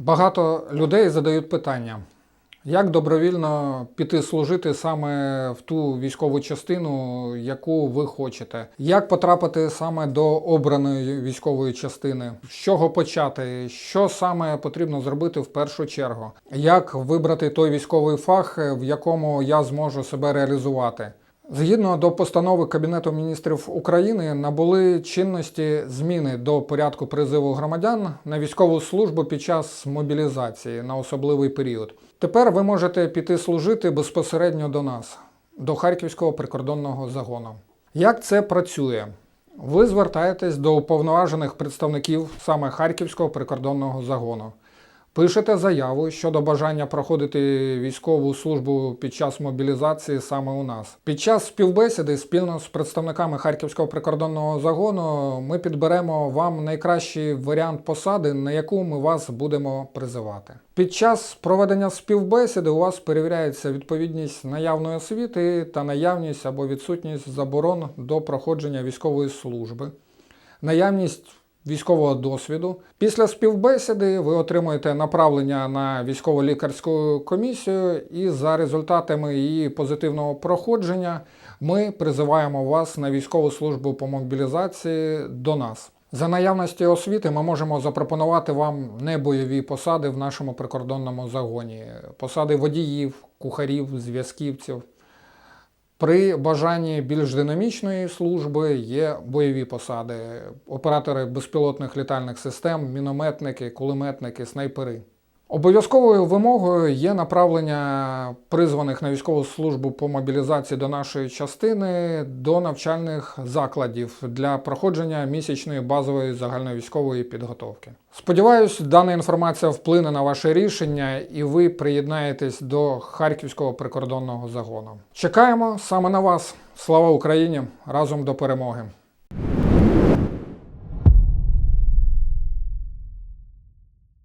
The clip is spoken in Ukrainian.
Багато людей задають питання, як добровільно піти служити саме в ту військову частину, яку ви хочете? Як потрапити саме до обраної військової частини? З чого почати? Що саме потрібно зробити в першу чергу? Як вибрати той військовий фах, в якому я зможу себе реалізувати? Згідно до постанови Кабінету міністрів України набули чинності зміни до порядку призиву громадян на військову службу під час мобілізації на особливий період. Тепер ви можете піти служити безпосередньо до нас, до Харківського прикордонного загону. Як це працює? Ви звертаєтесь до уповноважених представників саме Харківського прикордонного загону. Пишете заяву щодо бажання проходити військову службу під час мобілізації саме у нас. Під час співбесіди спільно з представниками Харківського прикордонного загону ми підберемо вам найкращий варіант посади, на яку ми вас будемо призивати. Під час проведення співбесіди у вас перевіряється відповідність наявної освіти та наявність або відсутність заборон до проходження військової служби, наявність військового досвіду. Після співбесіди ви отримуєте направлення на військово-лікарську комісію, і за результатами її позитивного проходження ми призиваємо вас на військову службу по мобілізації до нас. За наявності освіти ми можемо запропонувати вам небойові посади в нашому прикордонному загоні: посади водіїв, кухарів, зв'язківців. При бажанні більш динамічної служби є бойові посади: оператори безпілотних літальних систем, мінометники, кулеметники, снайпери. Обов'язковою вимогою є направлення призваних на військову службу по мобілізації до нашої частини до навчальних закладів для проходження місячної базової загальновійськової підготовки. Сподіваюсь, дана інформація вплине на ваше рішення і ви приєднаєтесь до Харківського прикордонного загону. Чекаємо саме на вас. Слава Україні! Разом до перемоги!